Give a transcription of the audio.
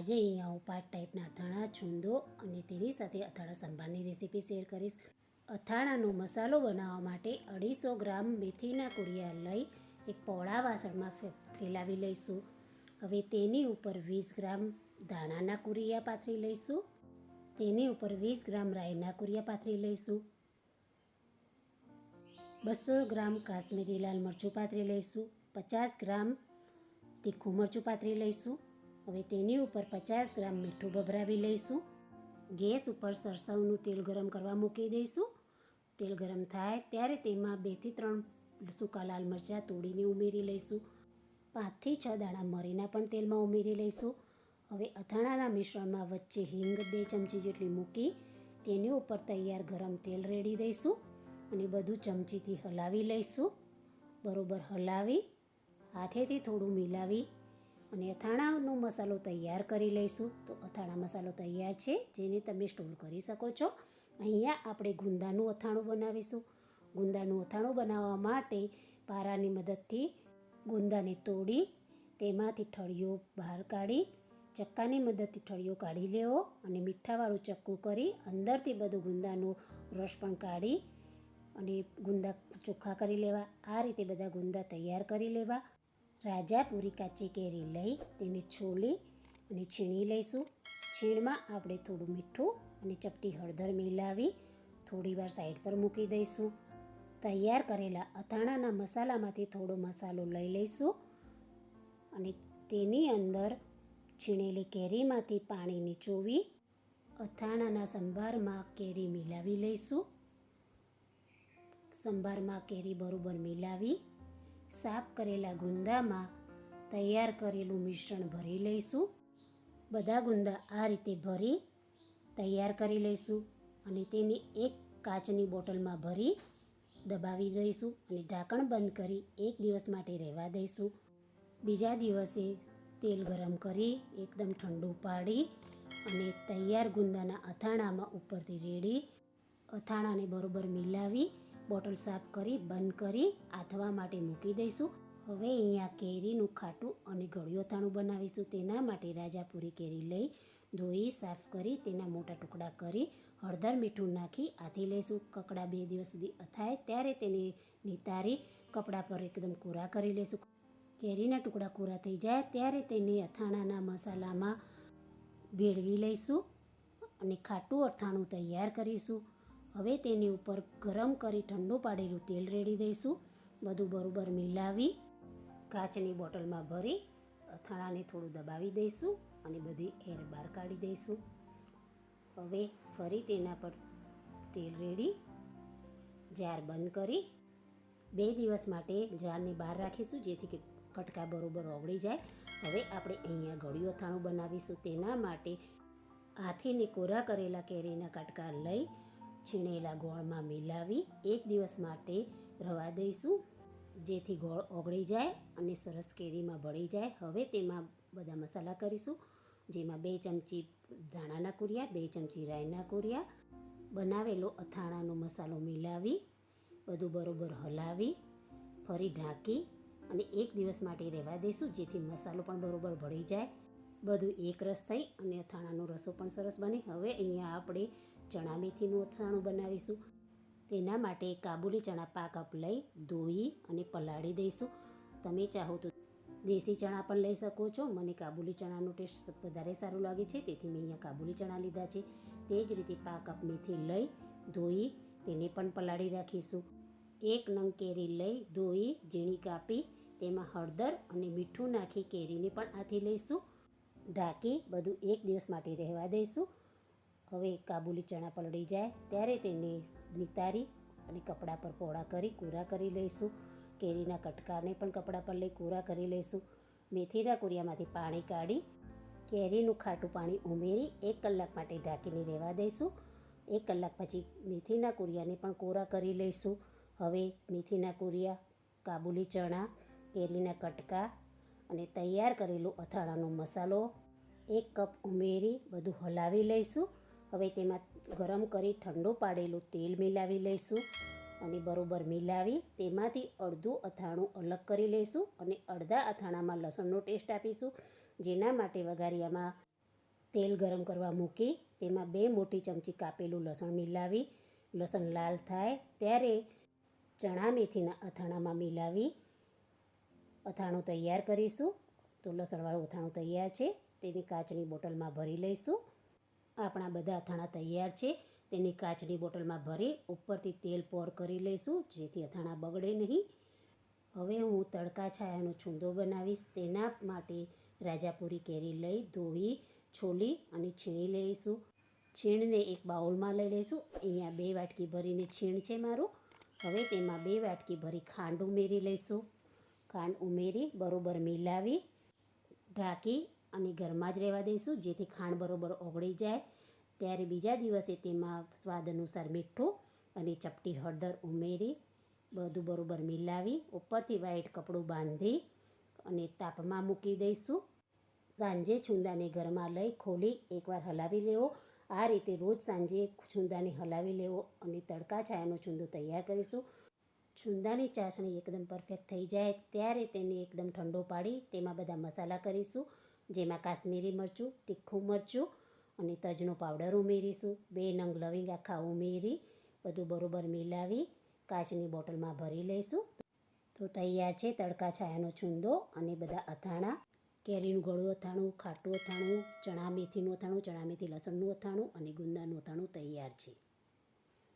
આજે અહીંયા હું પાંચ ટાઈપના અથાણા, છૂંદો અને તેની સાથે અથાણા સંભારની રેસીપી શેર કરીશ. અથાણાનો મસાલો બનાવવા માટે અઢીસો ગ્રામ મેથીના કુડિયા લઈ એક પહોળા વાસણમાં ફેલાવી લઈશું. હવે તેની ઉપર વીસ ગ્રામ ધાણાના કુરિયા પાથરી લઈશું. તેની ઉપર વીસ ગ્રામ રાઈના કુરિયા પાથરી લઈશું. બસો ગ્રામ કાશ્મીરી લાલ મરચું પાથરી લઈશું. પચાસ ગ્રામ તીખું મરચું પાથરી લઈશું. હવે તેની ઉપર પચાસ ગ્રામ મીઠું ભભરાવી લઈશું. ગેસ ઉપર સરસવનું તેલ ગરમ કરવા મૂકી દઈશું. તેલ ગરમ થાય ત્યારે તેમાં બેથી ત્રણ સૂકા લાલ મરચાં તોડીને ઉમેરી લઈશું. પાંચથી છ દાણા મરીના પણ તેલમાં ઉમેરી લઈશું. હવે અથાણાના મિશ્રણમાં વચ્ચે હિંગ બે ચમચી જેટલી મૂકી તેની ઉપર તૈયાર ગરમ તેલ રેડી દઈશું અને બધું ચમચીથી હલાવી લઈશું. બરોબર હલાવી, હાથેથી થોડું મિલાવી અને અથાણાનો મસાલો તૈયાર કરી લઈશું. તો અથાણા મસાલો તૈયાર છે, જેને તમે સ્ટોર કરી શકો છો. અહીંયા આપણે ગુંદાનું અથાણું બનાવીશું. ગુંદાનું અથાણું બનાવવા માટે પારાની મદદથી ગુંદાને તોડી તેમાંથી ઠળીઓ બહાર કાઢી, ચક્કાની મદદથી ઠળીઓ કાઢી લેવો અને મીઠાવાળું ચક્કું કરી અંદરથી બધું ગુંદાનો રસ પણ કાઢી અને ગુંદા ચોખ્ખા કરી લેવા. આ રીતે બધા ગુંદા તૈયાર કરી લેવા. રાજાપુરી કાચી કેરી લઈ તેને છોલી અને છીણી લઈશું. છીણમાં આપણે થોડું મીઠું અને ચપટી હળદર મિલાવી થોડીવાર સાઈડ પર મૂકી દઈશું. તૈયાર કરેલા અથાણાના મસાલામાંથી થોડો મસાલો લઈ લઈશું અને તેની અંદર છીણેલી કેરીમાંથી પાણી નીચોવી અથાણાના સંભારમાં કેરી મિલાવી લઈશું. સંભારમાં કેરી બરોબર મિલાવી સાફ કરેલા ગુંદામાં તૈયાર કરેલું મિશ્રણ ભરી લઈશું. બધા ગુંદા આ રીતે ભરી તૈયાર કરી લઈશું અને તેની એક કાચની બોટલમાં ભરી દબાવી દઈશું અને ઢાંકણ બંધ કરી એક દિવસ માટે રહેવા દઈશું. બીજા દિવસે તેલ ગરમ કરી એકદમ ઠંડુ પાડી અને તૈયાર ગુંદાના અથાણામાં ઉપરથી રેડી અથાણાને બરોબર મિલાવી બોટલ સાફ કરી, બંધ કરી, આથવા માટે મૂકી દઈશું. હવે અહીંયા કેરીનું ખાટું અને ગળ્યું અથાણું બનાવીશું. તેના માટે રાજાપુરી કેરી લઈ ધોઈ, સાફ કરી, તેના મોટા ટુકડા કરી, હળદર મીઠું નાખી, આથી લઈશું. કકડા બે દિવસ સુધી અથાય, ત્યારે તેને નિતારી, કપડા પર એકદમ કોરા કરી લઈશું. કેરીના ટુકડા કોરા થઈ જાય, ત્યારે તેને અથાણાના મસાલામાં ભેળવી લઈશું અને ખાટું અથાણું તૈયાર કરીશું. હવે તેની ઉપર ગરમ કરી ઠંડુ પાડેલું તેલ રેડી દઈશું. બધું બરોબર મિલાવી કાચની બોટલમાં ભરી અથાણાને થોડું દબાવી દઈશું અને બધી એર બહાર કાઢી દઈશું. હવે ફરી તેના પર તેલ રેડી જાર બંધ કરી બે દિવસ માટે જારને બહાર રાખીશું જેથી કે કટકા બરોબર ઓગળી જાય. હવે આપણે અહીંયા ગળ્યું અથાણું બનાવીશું. તેના માટે હાથીને કોરા કરેલા કેરીના કટકા લઈ છીણેલા ગોળમાં મિલાવી એક દિવસ માટે રવા દઈશું. જેથી ગોળ ઓગળી જાય અને સરસ કેરીમાં ભળી જાય. હવે તેમાં બધા મસાલા કરીશું, જેમાં બે ચમચી ધાણાના કુરિયા, બે ચમચી રાઈના કુરિયા, બનાવેલો અથાણાનો મસાલો મિલાવી, બધું બરોબર હલાવી, ફરી ઢાંકી અને એક દિવસ માટે રહેવા દઈશું, જેથી મસાલો પણ બરોબર ભળી જાય. બધું એક રસ થઈ અને અથાણાનો રસો પણ સરસ બને. હવે અહીંયા આપણે ચણા મેથીનું અથાણું બનાવીશું. તેના માટે કાબુલી ચણા પાક અપ લઈ ધોઈ અને પલાળી દઈશું. તમે ચાહો તો દેશી ચણા પણ લઈ શકો છો. મને કાબુલી ચણાનો ટેસ્ટ વધારે સારું લાગે છે, તેથી મેં અહીંયા કાબુલી ચણા લીધા છે. તે જ રીતે પાક અપ મેથી લઈ ધોઈ તેને પણ પલાળી રાખીશું. એક નંગ કેરી લઈ ધોઈ ઝીણી કાપી, તેમાં હળદર અને મીઠું નાખી કેરીને પણ આથી લઈશું. ઢાંકી બધું એક દિવસ માટે રહેવા દઈશું. હવે કાબુલી ચણા પલળી જાય, ત્યારે તેને નિતારી અને કપડા પર પોળા કરી, કોરા કરી લઈશું. કેરીના કટકાને પણ કપડાં પર લઈ કોરા કરી લઈશું. મેથીના કુરિયામાંથી પાણી કાઢી, કેરીનું ખાટું પાણી ઉમેરી, એક કલાક માટે ઢાંકીને રહેવા દઈશું. એક કલાક પછી મેથીના કુરિયાને પણ કોરા કરી લઈશું. હવે મેથીના કુરિયા, કાબુલી ચણા, કેરીના કટકા અને તૈયાર કરેલું અથાણાનો મસાલો એક કપ ઉમેરી, બધું હલાવી લઈશું. હવે તેમાં ગરમ કરી ઠંડુ પાડેલું તેલ મિલાવી લઈશું અને બરોબર મિલાવી તેમાંથી અડધું અથાણું અલગ કરી લઈશું અને અડધા અથાણામાં લસણનો ટેસ્ટ આપીશું. જેના માટે વઘારિયામાં તેલ ગરમ કરવા મૂકી તેમાં બે મોટી ચમચી કાપેલું લસણ મિલાવી. લસણ લાલ થાય ત્યારે ચણા મેથીના અથાણામાં મિલાવી અથાણું તૈયાર કરીશું. તો લસણવાળું અથાણું તૈયાર છે. તેની કાચની બોટલમાં ભરી લઈશું. આપણા બધા અથાણા તૈયાર છે. તેને કાચની બોટલમાં ભરી ઉપરથી તેલ પોર કરી લઈશું, જેથી અથાણા બગડે નહીં. હવે હું તડકા છાયાનો છૂંદો બનાવીશ. તેના માટે રાજાપુરી કેરી લઈ, ધોઈ, છોલી અને છીણી લઈશું. છીણને એક બાઉલમાં લઈ લઈશું. અહીંયા બે વાટકી ભરીને છીણ છે મારું. હવે તેમાં બે વાટકી ભરી ખાંડ ઉમેરી લઈશું. ખાંડ ઉમેરી બરોબર મિલાવી ઢાંકી અને ઘરમાં જ રહેવા દઈશું, જેથી ખાંડ બરોબર ઓગળી જાય. ત્યારે બીજા દિવસે તેમાં સ્વાદ અનુસાર મીઠું અને ચપટી હળદર ઉમેરી, બધું બરોબર મિલાવી, ઉપરથી વાઈટ કપડું બાંધી અને તાપમાં મૂકી દઈશું. સાંજે છુંદાને ઘરમાં લઈ ખોલી એકવાર હલાવી લેવો. આ રીતે રોજ સાંજે છુંદાને હલાવી લેવો અને તડકા છાયાનો છુંદો તૈયાર કરીશું. છુંદાની ચાસણી એકદમ પરફેક્ટ થઈ જાય. ત્યારે તેને એકદમ ઠંડો પાડી, તેમાં બધા મસાલા કરીશું. જેમાં કાશ્મીરી મરચું, તીખું મરચું અને તજનો પાવડર ઉમેરીશું. બે નંગ લવિંગ આખા ઉમેરી, બધું બરોબર મિલાવી કાચની બોટલમાં ભરી લઈશું. તો તૈયાર છે તડકા છાયાનો છુંદો અને બધા અથાણા. કેરીનું ગળું અથાણું, ખાટું અથાણું, ચણા મેથીનું અથાણું, ચણા મેથી લસણનું અથાણું અને ગુંદાનું અથાણું તૈયાર છે.